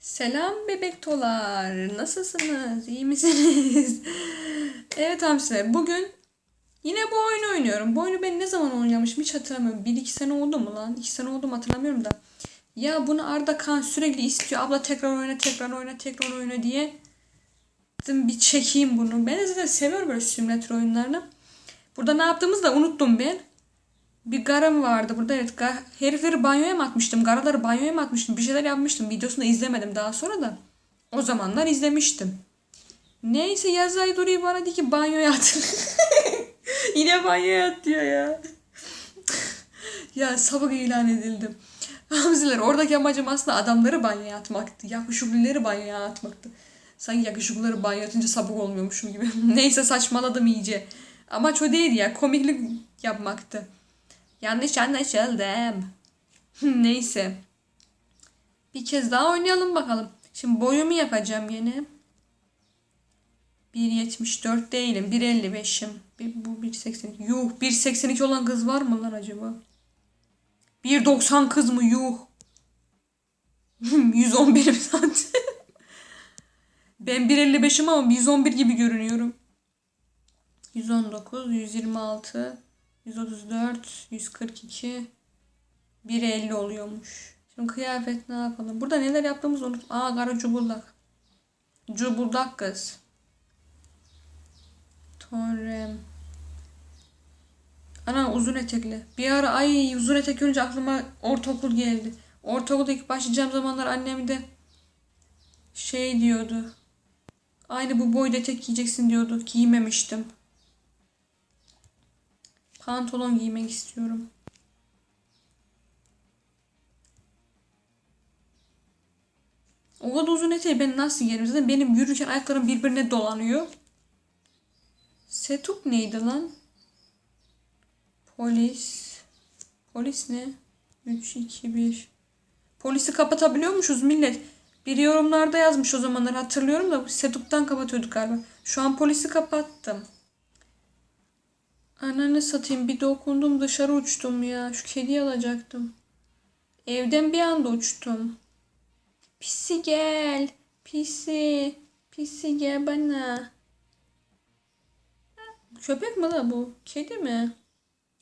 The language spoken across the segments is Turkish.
Selam bebek tolar. Nasılsınız? İyi misiniz? evet hamsiler. Bugün yine bu oyunu oynuyorum. Bu oyunu ben ne zaman oynamışım hiç hatırlamıyorum. 1-2 sene oldu mu lan? 2 sene oldu mu hatırlamıyorum da. Ya bunu Arda Kan sürekli istiyor. Abla tekrar oyna, tekrar oyna, tekrar oyna diye. Dedim bir çekeyim bunu. Ben de zaten seviyorum böyle simülatör oyunlarını. Burada ne yaptığımızı da unuttum ben. Bir garım vardı burada evet. Gar, herifleri banyoya mı atmıştım? Garaları banyoya mı atmıştım? Bir şeyler yapmıştım. Videosunu izlemedim daha sonra da. O zamanlar izlemiştim. Neyse Yazay Duri bana dedi ki banyoya at. Yine banyoya at diyor ya. ya sabık ilan edildim. Hamziler oradaki amacım aslında adamları banyoya atmaktı. Yakışıklıları banyoya atmaktı. Sanki yakışıklıları banyoya atınca sabık olmuyormuşum gibi. Neyse saçmaladım iyice. Amaç o değildi ya. Komiklik yapmaktı. Yanlış anlaşıldım. Neyse. Bir kez daha oynayalım bakalım. Şimdi boyumu yapacağım yine. 1.74 değilim. 1.55'im. Bir, bu 1.82. Yuh. 1.82 olan kız var mı lan acaba? 1.90 kız mı? Yuh. 111 santim. Ben 1.55'im ama 111 gibi görünüyorum. 119, 126, 134, 142, 150 oluyormuş. Şimdi kıyafet ne yapalım? Burada neler yaptığımızı unut. Aa kara cubuldak. Cubuldak kız. Torrem. Ana uzun etekli. Bir ara ay uzun etek görünce aklıma ortaokul geldi. Ortaokulda ilk başlayacağım zamanlar annem de şey diyordu. Aynı bu boyda etek giyeceksin diyordu. Giymemiştim. Pantolon giymek istiyorum. O kadar uzun eteği ben nasıl giyerim? Zaten benim yürürken ayaklarım birbirine dolanıyor. Setup neydi lan? Polis. Polis ne? 3, 2, 1. Polisi kapatabiliyormuşuz millet. Bir yorumlarda yazmış o zamanlar hatırlıyorum da setup'tan kapatıyorduk galiba. Şu an polisi kapattım. Ananı satayım bir dokundum dışarı uçtum ya. Şu kediyi alacaktım. Evden bir anda uçtum. Pisi gel. Pisi. Pisi gel bana. Köpek mi la bu? Kedi mi?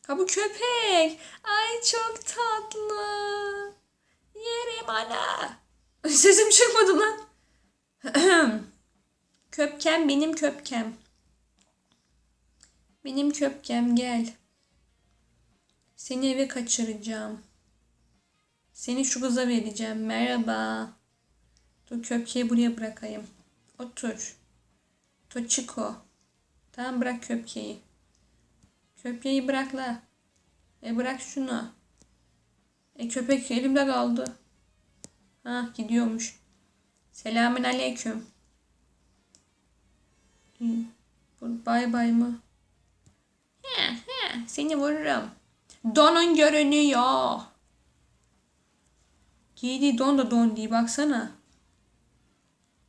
Ha bu köpek. Ay çok tatlı. Yerim ana. Sesim çıkmadı lan. köpkem benim köpkem. Benim köpkem gel. Seni eve kaçıracağım. Seni şu kıza vereceğim. Merhaba. Dur köpkeyi buraya bırakayım. Otur. Toçiko. Tamam bırak köpkeyi. Köpkeyi bırak la. E bırak şunu. E köpek elimde kaldı. Ha gidiyormuş. Selamün aleyküm. Bay bay mı? He seni vururum. Donun görünüyor. Giydiği don da don değil baksana.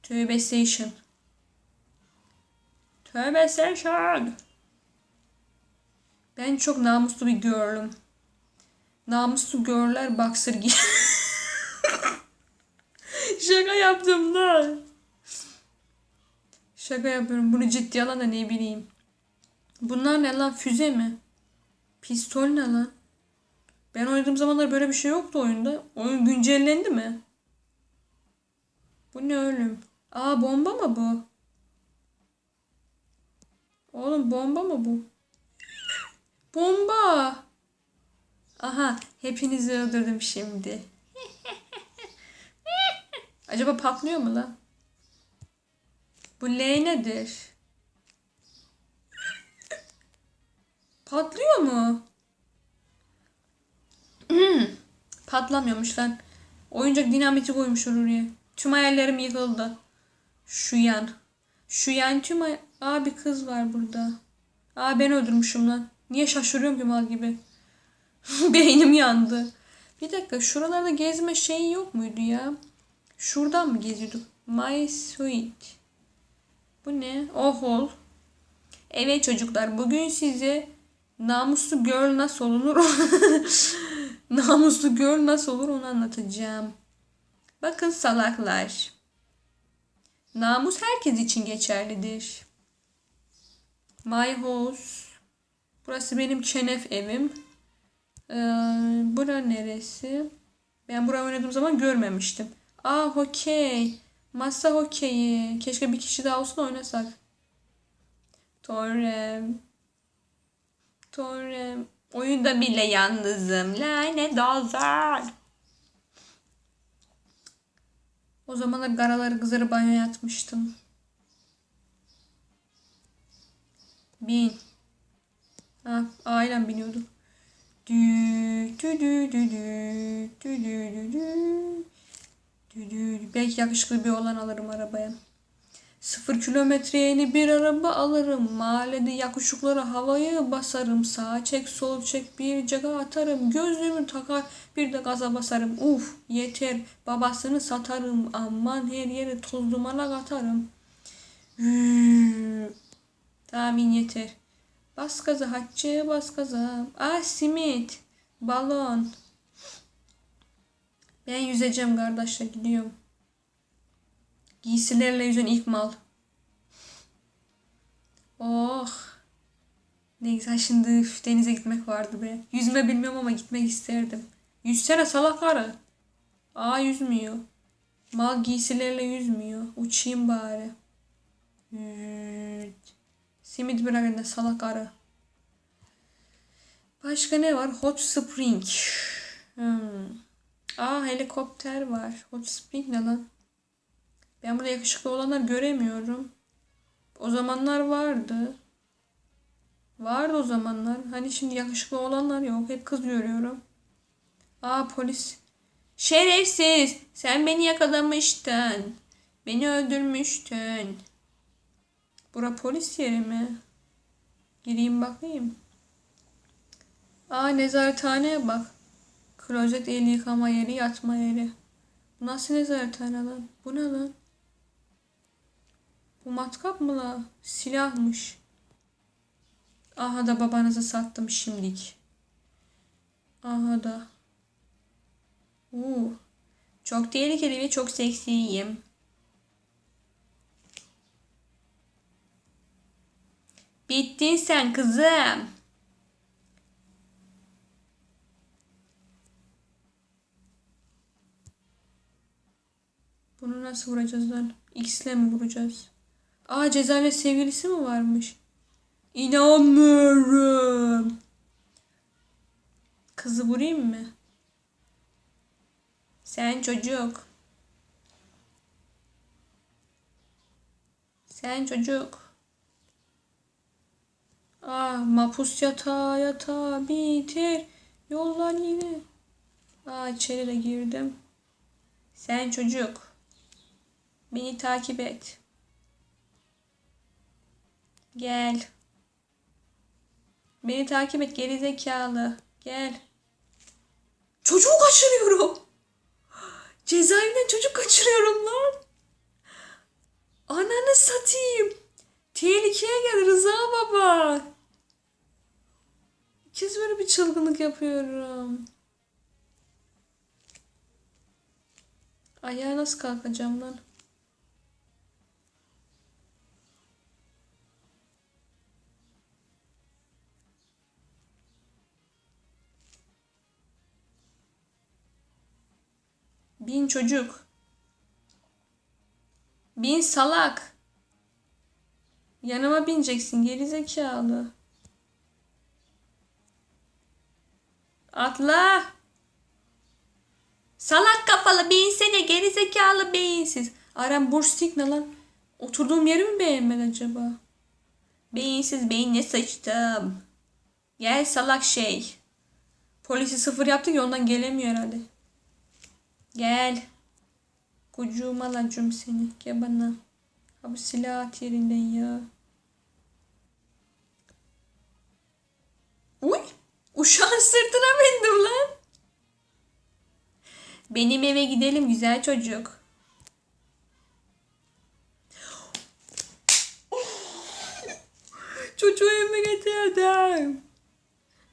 Tövbe station. Tövbe station. Ben çok namuslu bir girl'üm. Namuslu girl'ler boxer giy. Şaka yaptım lan. Şaka yapıyorum. Bunu ciddi alan da ne bileyim. Bunlar ne lan? Füze mi? Pistol ne lan? Ben oynadığım zamanlar böyle bir şey yoktu oyunda. Oyun güncellendi mi? Bu ne ölüm? Aa bomba mı bu? Oğlum bomba mı bu? Bomba! Aha hepinizi öldürdüm şimdi. Acaba patlıyor mu lan? Bu L nedir? Patlıyor mu? Patlamıyormuş lan. Oyuncak dinamiti koymuş oraya. Tüm hayallerim yıkıldı. Şu yan. Şu yan tüm hay- Aa bir kız var burada. Aa ben öldürmüşüm lan. Niye şaşırıyorum ki mal gibi? Beynim yandı. Bir dakika şuralarda gezme şeyi yok muydu ya? Şuradan mı geziyorduk? My sweet. Bu ne? Ohol. Evet çocuklar bugün size namuslu girl nasıl olunur namuslu girl nasıl olur onu anlatacağım. Bakın salaklar. Namus herkes için geçerlidir. My house. Burası benim çenef evim. Ee, bura neresi? Ben buraya oynadığım zaman görmemiştim. Aa hokey. Masa hokeyi. Keşke bir kişi daha olsun oynasak. Torrem. Torrem. Oyunda bile yalnızım. Lanet olsun. O zamanlar garaları kızarı banyoya atmıştım. Bin. Ha, ailem biniyordu. Dü dü dü dü dü dü dü dü dü. Dü dü. Belki yakışıklı bir olan alırım arabaya. Sıfır kilometreye yeni bir araba alırım. Mahallede yakışıkları havaya basarım. Sağa çek sol çek bir caga atarım. Gözlüğümü takar bir de gaza basarım. Uf yeter babasını satarım. Aman her yere toz dumana katarım. Tahmin yeter. Bas gaza Hatice bas gaza. Ah simit. Balon. Ben yüzeceğim kardeşler gidiyorum. Giysilerle yüzen ilk mal. Oh. Ne güzel şimdi üf, denize gitmek vardı be. Yüzme bilmiyorum ama gitmek isterdim. Yüzsene salak karı. Aa yüzmüyor. Mal giysilerle yüzmüyor. Uçayım bari. Simit bırak eline salak arı. Başka ne var? Hot Spring. Hmm. Aa helikopter var. Hot Spring ne lan? Ben burada yakışıklı olanlar göremiyorum. O zamanlar vardı. Vardı o zamanlar. Hani şimdi yakışıklı olanlar yok. Hep kız görüyorum. Aa polis. Şerefsiz. Sen beni yakalamıştın. Beni öldürmüştün. Bura polis yeri mi? Gireyim bakayım. Aa nezarethaneye bak. Klozet el yıkama yeri, yatma yeri. Bu nasıl nezarethane lan? Bu ne lan? Bu matkap mı la? Silahmış. Aha da babanızı sattım şimdik. Aha da. Uuu. Çok tehlikeli ve çok seksiyim. Bittin sen kızım. Bunu nasıl vuracağız lan? X'le mi vuracağız? Aa cezaevinde sevgilisi mi varmış? İnanmıyorum. Kızı vurayım mı? Sen çocuk. Sen çocuk. Ah mapus yatağa yatağa bitir. Yollar yine. Aa içeri de girdim. Sen çocuk. Beni takip et. Gel. Beni takip et geri zekalı. Gel. Çocuğu kaçırıyorum. Cezaevinden çocuk kaçırıyorum lan. Ananı satayım. Tehlikeye gel Rıza baba. İlk kez böyle bir çılgınlık yapıyorum. Ayağa nasıl kalkacağım lan? Bin çocuk. Bin salak. Yanıma bineceksin geri zekalı. Atla. Salak kafalı binsene geri zekalı beyinsiz. Aram burstik ne lan? Oturduğum yeri mi beğenmedi acaba? Beyinsiz beyinle sıçtım. Gel salak şey. Polisi sıfır yaptık ya ondan gelemiyor herhalde. Gel. Kucuğuma alacağım seni. Gel bana. Abi silah at yerinden ya. Uy. Uşağın sırtına bindim lan. Benim eve gidelim güzel çocuk. Çocuğu evime getirdim.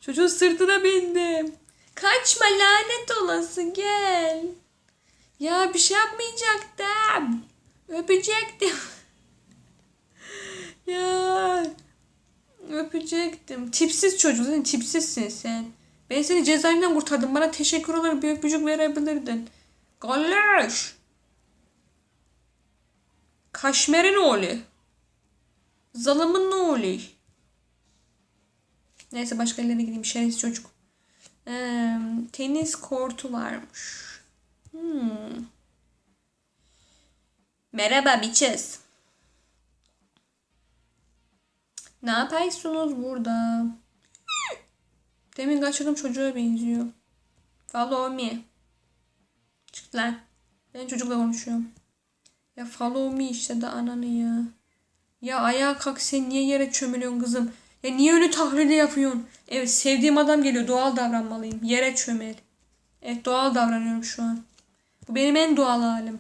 Çocuğun sırtına bindim. Kaçma lanet olası gel. Ya bir şey yapmayacaktım. Öpecektim. ya öpecektim. Tipsiz çocuk. Sen tipsizsin sen. Ben seni cezaevinden kurtardım. Bana teşekkür olarak bir öpücük verebilirdin. Galleş. Kaşmer'in oğlu. Zalımın oğlu. Neyse başka yerlere gideyim. Şerefsiz çocuk. Ee, tenis kortu varmış. Hmm. Merhaba bitches. Ne yapıyorsunuz burada? Demin kaçırdım çocuğa benziyor. Follow me. Çık lan. Ben çocukla konuşuyorum. Ya follow me işte de ananı ya. Ya ayağa kalk sen niye yere çömeliyorsun kızım? Ya niye öyle taklidi yapıyorsun? Evet sevdiğim adam geliyor doğal davranmalıyım. Yere çömel. Evet doğal davranıyorum şu an. Bu benim en doğal halim.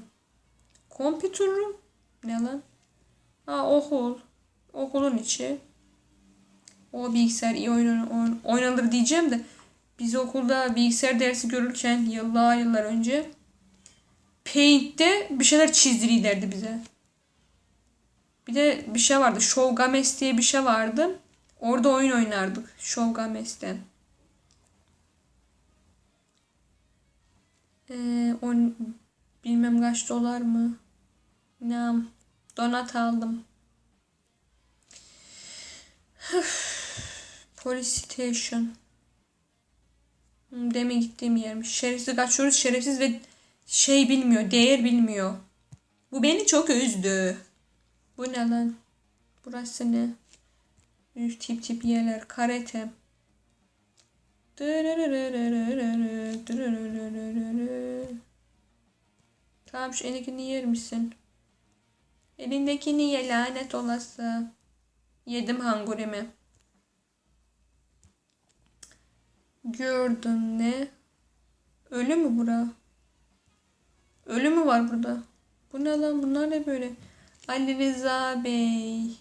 Room. Ne lan? Ha okul. Okulun içi. O bilgisayar iyi oynan oyn- oynanır diyeceğim de biz okulda bilgisayar dersi görürken yıllar yıllar önce Paint'te bir şeyler çizdirirlerdi bize. Bir de bir şey vardı. Show Games diye bir şey vardı. Orada oyun oynardık. Show Games'ten. Ee, on, bilmem kaç dolar mı? Ne? Donat aldım. Police Station. Hmm, Demin gittiğim yermiş. Şerefsiz kaçıyoruz. Şerefsiz ve şey bilmiyor. Değer bilmiyor. Bu beni çok üzdü. Bu ne lan? Burası ne? Üf, tip tip yerler. Karate. Tamam şu elindekini yer misin? Elindekini ye lanet olası. Yedim hangurimi. Gördün ne? Ölü mü bura? Ölü mü var burada? Bu ne lan? Bunlar ne böyle? Ali Rıza Bey.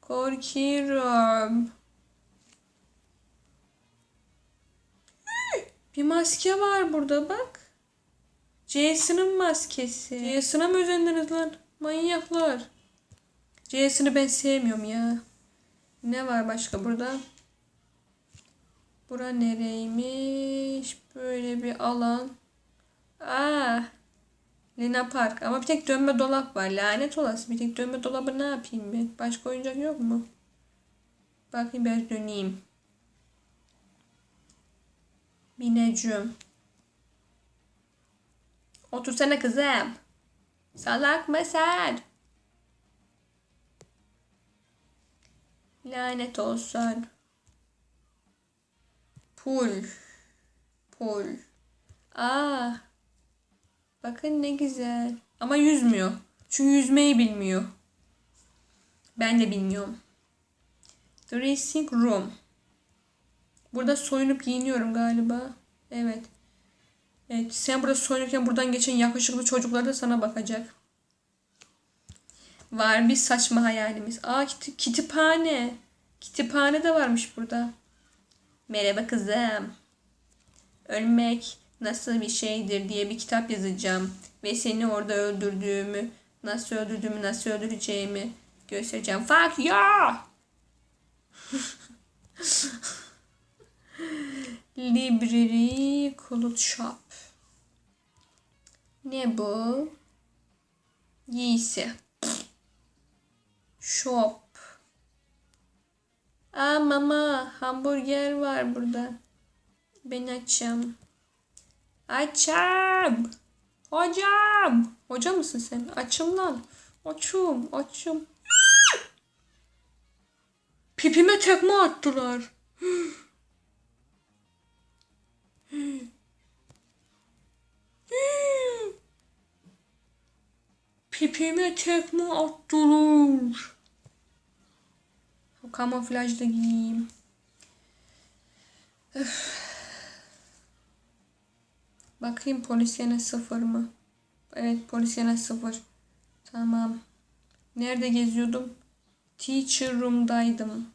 Korkuyorum. Bir maske var burada bak. Jason'ın maskesi. Jason'a mı özendiniz lan? Manyaklar. Jason'ı ben sevmiyorum ya. Ne var başka burada? Bura nereymiş? Böyle bir alan. Aa, Lina Park. Ama bir tek dönme dolap var. Lanet olası. Bir tek dönme dolabı ne yapayım ben? Başka oyuncak yok mu? Bakayım ben döneyim. Bineceğim. Otursana kızım. Salak mısın? Lanet olsun. Pul. Pul. Aa. Bakın ne güzel. Ama yüzmüyor. Çünkü yüzmeyi bilmiyor. Ben de bilmiyorum. Dressing room. Burada soyunup giyiniyorum galiba. Evet. Evet. Sen burada soyunurken buradan geçen yakışıklı çocuklar da sana bakacak. Var bir saçma hayalimiz. Aa kit- kitapane. Kitapane de varmış burada. Merhaba kızım. Ölmek nasıl bir şeydir diye bir kitap yazacağım. Ve seni orada öldürdüğümü, nasıl öldürdüğümü, nasıl öldüreceğimi göstereceğim. Fuck ya! Library Cloth Shop. Ne bu? Giysi. Shop. Aa mama hamburger var burada. Ben açım. Açım. Hocam. Hoca mısın sen? Açım lan. Açım. Açım. Pipime tekme attılar. Pipime tekme attılar. Kamuflajda giyeyim. Öf. Bakayım polis yine sıfır mı? Evet polis yine sıfır. Tamam. Nerede geziyordum? Teacher room'daydım.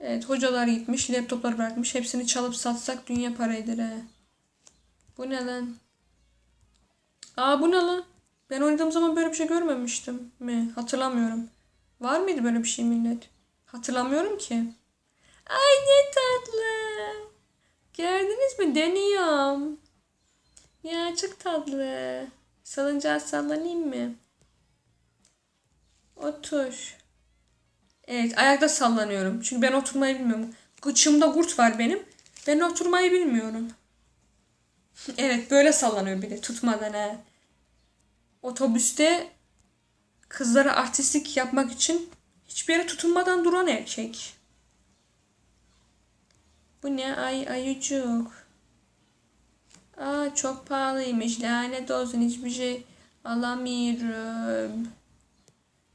Evet hocalar gitmiş. Laptoplar bırakmış. Hepsini çalıp satsak dünya paraydır he. Bu ne lan? Aa bu ne lan? Ben oynadığım zaman böyle bir şey görmemiştim mi? Hatırlamıyorum. Var mıydı böyle bir şey millet? Hatırlamıyorum ki. Ay ne tatlı. Gördünüz mü? Deniyorum. Ya çok tatlı. Salıncağı sallanayım mı? Otur. Evet ayakta sallanıyorum. Çünkü ben oturmayı bilmiyorum. Kıçımda kurt var benim. Ben oturmayı bilmiyorum. Evet böyle sallanıyor bir de tutmadan ha. Otobüste kızlara artistlik yapmak için hiçbir yere tutunmadan duran erkek. Bu ne ay ayıcık. Aa çok pahalıymış. Lanet olsun hiçbir şey alamıyorum.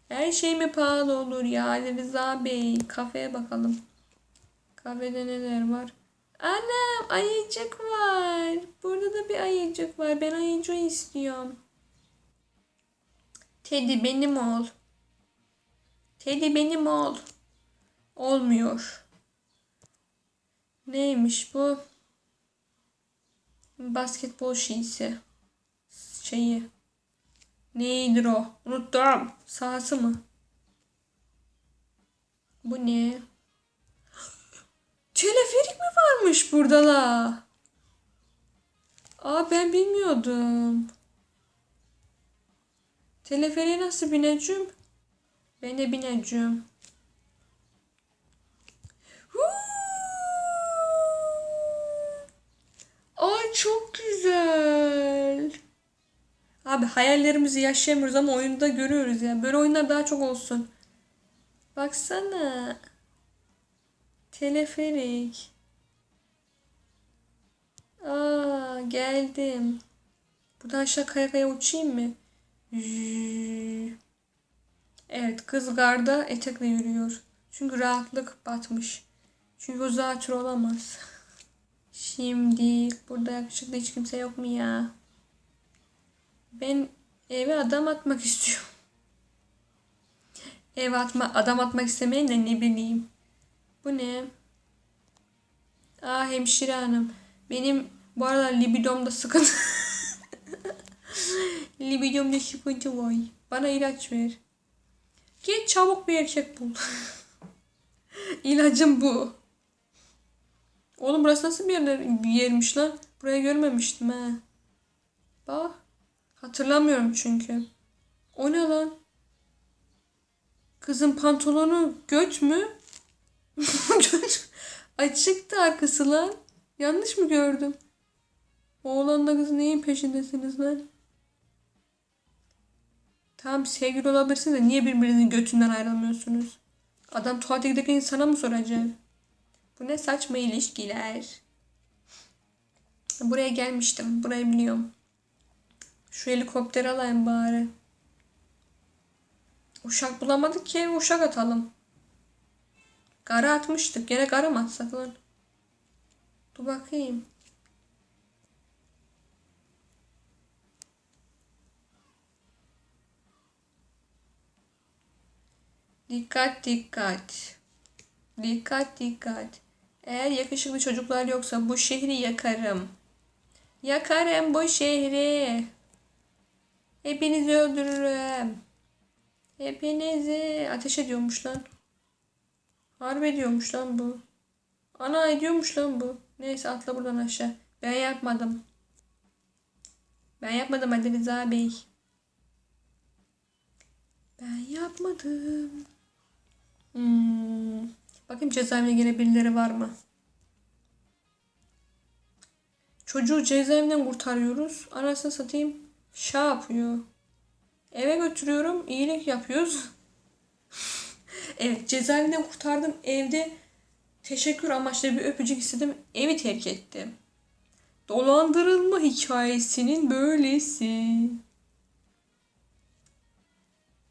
Her şey mi pahalı olur ya Ali Rıza Bey? Kafeye bakalım. Kafede neler var? Anam ayıcık var. Burada da bir ayıcık var. Ben ayıcık istiyorum. Teddy benim ol. Teddy benim ol. Olmuyor. Neymiş bu? Basketbol şeysi. Şeyi. Neydir o? Unuttum. Sahası mı? Bu ne? Teleferik varmış burada la? Aa ben bilmiyordum. Teleferiğe nasıl bineceğim? Ben de bineceğim. Ay çok güzel. Abi hayallerimizi yaşayamıyoruz ama oyunda görüyoruz ya. Böyle oyunlar daha çok olsun. Baksana. Teleferik. Aa geldim. Buradan aşağı kaya kaya uçayım mı? Evet kız garda etekle yürüyor. Çünkü rahatlık batmış. Çünkü o zatür olamaz. Şimdi burada yakışıklı hiç kimse yok mu ya? Ben eve adam atmak istiyorum. Eve atma, adam atmak istemeyin de ne bileyim. Bu ne? Aa hemşire hanım. Benim bu aralar libidomda sıkıntı. libidomda sıkıntı var. Bana ilaç ver. Git çabuk bir erkek bul. İlacım bu. Oğlum burası nasıl bir, yerler, bir yermiş lan? Burayı görmemiştim ha. Bak. Hatırlamıyorum çünkü. O ne lan? Kızın pantolonu göt mü? göt. Açıktı arkası lan. Yanlış mı gördüm? Oğlanla kız neyin peşindesiniz lan? Tamam sevgili olabilirsiniz de niye birbirinizin götünden ayrılmıyorsunuz? Adam tuvalete giderken insana mı soracak? Bu ne saçma ilişkiler. Buraya gelmiştim. Burayı biliyorum. Şu helikopteri alayım bari. Uşak bulamadık ki uşak atalım. Gara atmıştık. Gene gara mı atsak lan? Dur bakayım. Dikkat dikkat. Dikkat dikkat. Eğer yakışıklı çocuklar yoksa bu şehri yakarım. Yakarım bu şehri. Hepinizi öldürürüm. Hepinizi ateş ediyormuş lan. Harbi ediyormuş lan bu. Ana ediyormuş lan bu. Neyse atla buradan aşağı. Ben yapmadım. Ben yapmadım Ali Rıza Bey. Ben yapmadım. Hmm. Bakayım cezaevine gene birileri var mı? Çocuğu cezaevinden kurtarıyoruz. Anasını satayım. Şa yapıyor. Eve götürüyorum. iyilik yapıyoruz. evet cezaevinden kurtardım. Evde teşekkür amaçlı bir öpücük istedim. Evi terk ettim. Dolandırılma hikayesinin böylesi.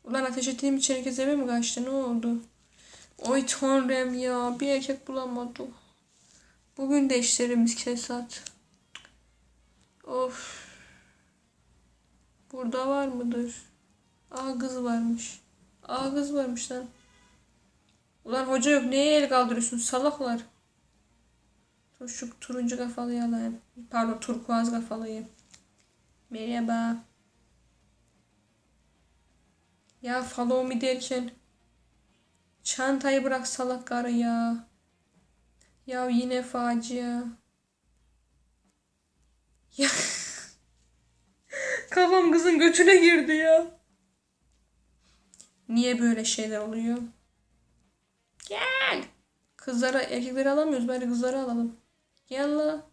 Ulan ateş ettiğim için herkes eve mi kaçtı? Ne oldu? Oy tanrım ya. Bir erkek bulamadık. Bugün de işlerimiz kesat. Of. Burada var mıdır? Aa kız varmış. Aa kız varmış lan. Ulan hoca yok neye el kaldırıyorsun salaklar. Şu turuncu kafalıyı alayım. Pardon turkuaz kafalıyı. Merhaba. Ya follow me derken çantayı bırak salak karı ya. Ya yine facia. Ya kafam kızın götüne girdi ya. Niye böyle şeyler oluyor? Gel. Kızlara erkekleri alamıyoruz. Bari kızları alalım. Gel la.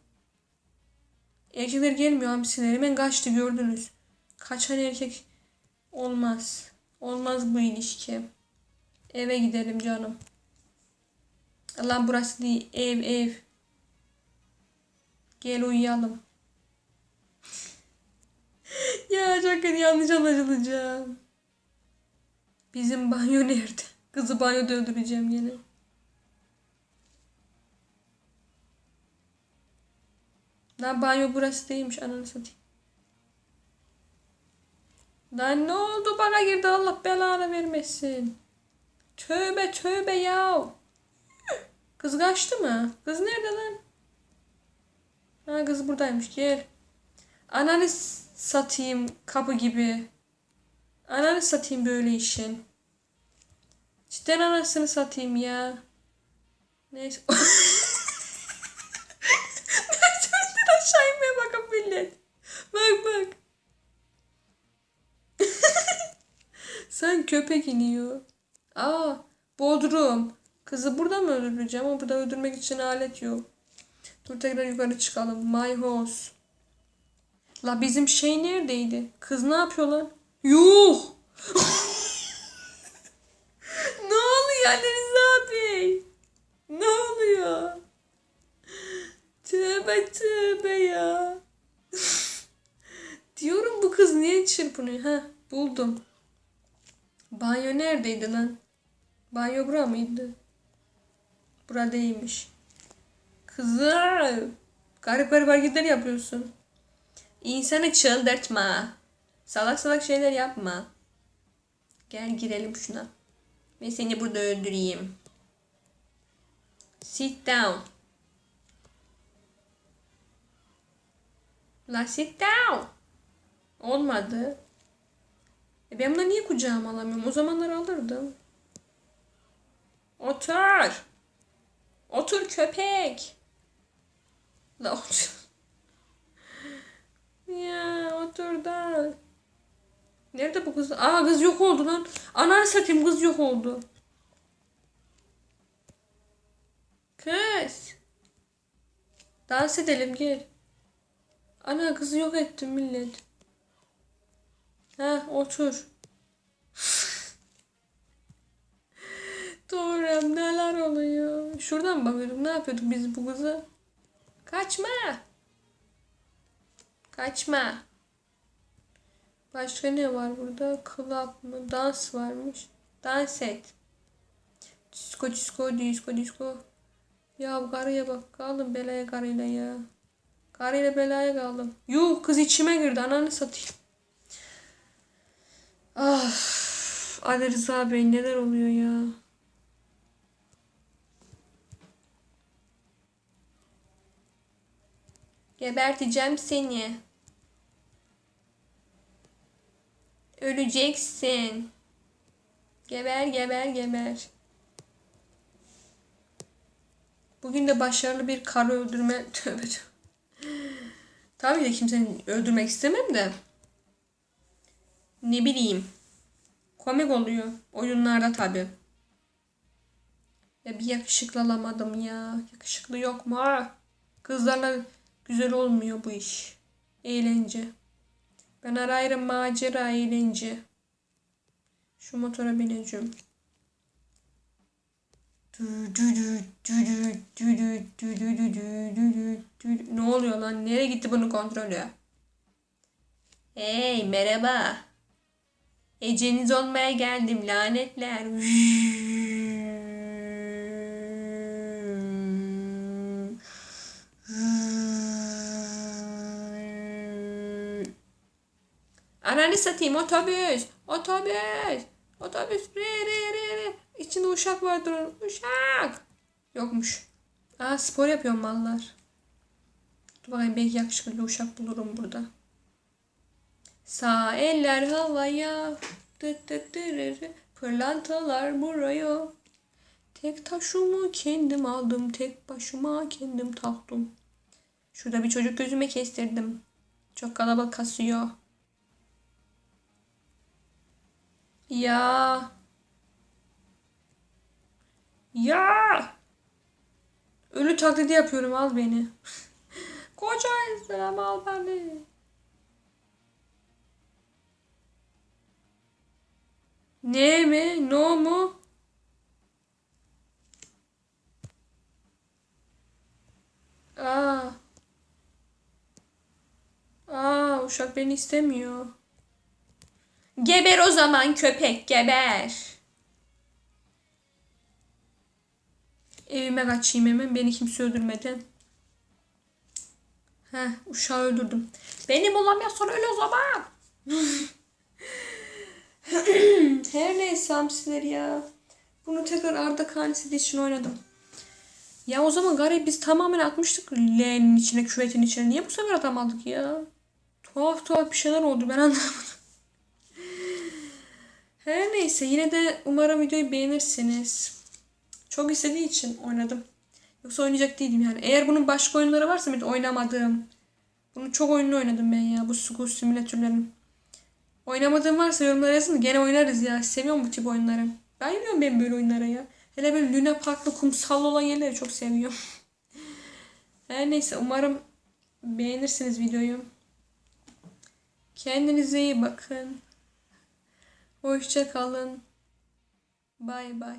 Erkekler gelmiyor hamsiler. Hemen kaçtı gördünüz. Kaçan erkek olmaz. Olmaz bu ilişki. Eve gidelim canım. Allah burası değil. Ev ev. Gel uyuyalım. ya çok yanlış anlaşılacağım. Bizim banyo nerede? Kızı banyoda öldüreceğim yine. Lan banyo burası değilmiş ananı satayım. Lan ne oldu bana girdi Allah belanı vermesin. Tövbe tövbe ya. Kız kaçtı mı? Kız nerede lan? Ha kız buradaymış gel. Ananı satayım kapı gibi. Ananı satayım böyle işin. Cidden anasını satayım ya. Neyse. Merdivenler aşağı inmeye bakın millet. Bak bak. Sen köpek iniyor. Aa, Bodrum. Kızı burada mı öldüreceğim ama burada öldürmek için alet yok. Dur tekrar yukarı çıkalım. My house. La bizim şey neredeydi? Kız ne yapıyor lan? Yuh! ne oluyor Deniz abi? Ne oluyor? Tövbe tövbe ya. Diyorum bu kız niye çırpınıyor? Ha buldum. Banyo neredeydi lan? Banyo bura mıydı? Bura değilmiş. Kızım. Garip garip hareketler yapıyorsun. İnsanı çıldırtma. Salak salak şeyler yapma. Gel girelim şuna. Ben seni burada öldüreyim. Sit down. La sit down. Olmadı. E ben bunu niye kucağıma alamıyorum? O zamanlar alırdım. Otur. Otur köpek. La otur. ya otur da. Nerede bu kız? Aa kız yok oldu lan. Ananı satayım kız yok oldu. Kız. Dans edelim gel. Ana kızı yok ettim millet. Ha otur. Doğru neler oluyor? Şuradan bakıyorduk. Ne yapıyorduk biz bu kızı? Kaçma. Kaçma. Başka ne var burada? Club mı? Dans varmış. Dans et. Disco disco disco disco. Ya karıya bak. Kaldım belaya karıyla ya. Karıyla belaya kaldım. Yuh kız içime girdi. Ananı satayım. Ah. Ali Rıza Bey neler oluyor ya? Geberteceğim seni. Öleceksin. Geber geber geber. Bugün de başarılı bir karı öldürme tövbe. Tabii ki kimsenin öldürmek istemem de ne bileyim komik oluyor oyunlarda tabi. Ya bir yakışıklı alamadım ya. Yakışıklı yok mu ha? Kızlarla güzel olmuyor bu iş. Eğlence. Ben ara arayırım macera eğlence. Şu motora bineceğim. Ne oluyor lan? Nereye gitti bunu kontrolü? Hey merhaba. Eceniz olmaya geldim lanetler. Ananı satayım otobüs. Otobüs. Otobüs. Re re re re. içinde uşak vardır. Uşak. Yokmuş. Aa spor yapıyor mallar. Dur bakayım belki yakışıklı uşak bulurum burada. Sağ eller havaya. Dıt dıt. Pırlantalar buraya. Tek taşımı kendim aldım. Tek başıma kendim taktım. Şurada bir çocuk gözüme kestirdim. Çok kalabalık kasıyor. Ya. Ya. Ölü taklidi yapıyorum al beni. Koca Instagram al beni. Ne mi? No mu? Aa. Aa, uşak beni istemiyor. Geber o zaman köpek geber. Evime kaçayım hemen beni kimse öldürmeden. Heh uşağı öldürdüm. Benim olamıyorsan öl o zaman. Her neyse hamsiler ya. Bunu tekrar Arda Kanisi için oynadım. Ya o zaman garip biz tamamen atmıştık leğenin içine, küvetin içine. Niye bu sefer atamadık ya? Tuhaf tuhaf bir şeyler oldu ben anlamadım. Her neyse yine de umarım videoyu beğenirsiniz. Çok istediği için oynadım. Yoksa oynayacak değilim yani. Eğer bunun başka oyunları varsa bir oynamadığım. Bunu çok oyunlu oynadım ben ya bu school simülatörlerin. Oynamadığım varsa yorumlara yazın gene oynarız ya. Seviyorum bu tip oyunları. Bayılıyorum ben böyle oyunlara ya. Hele böyle Luna Park'lı kumsal olan yerleri çok seviyorum. Her neyse umarım beğenirsiniz videoyu. Kendinize iyi bakın. Hoşça kalın. Bay bay.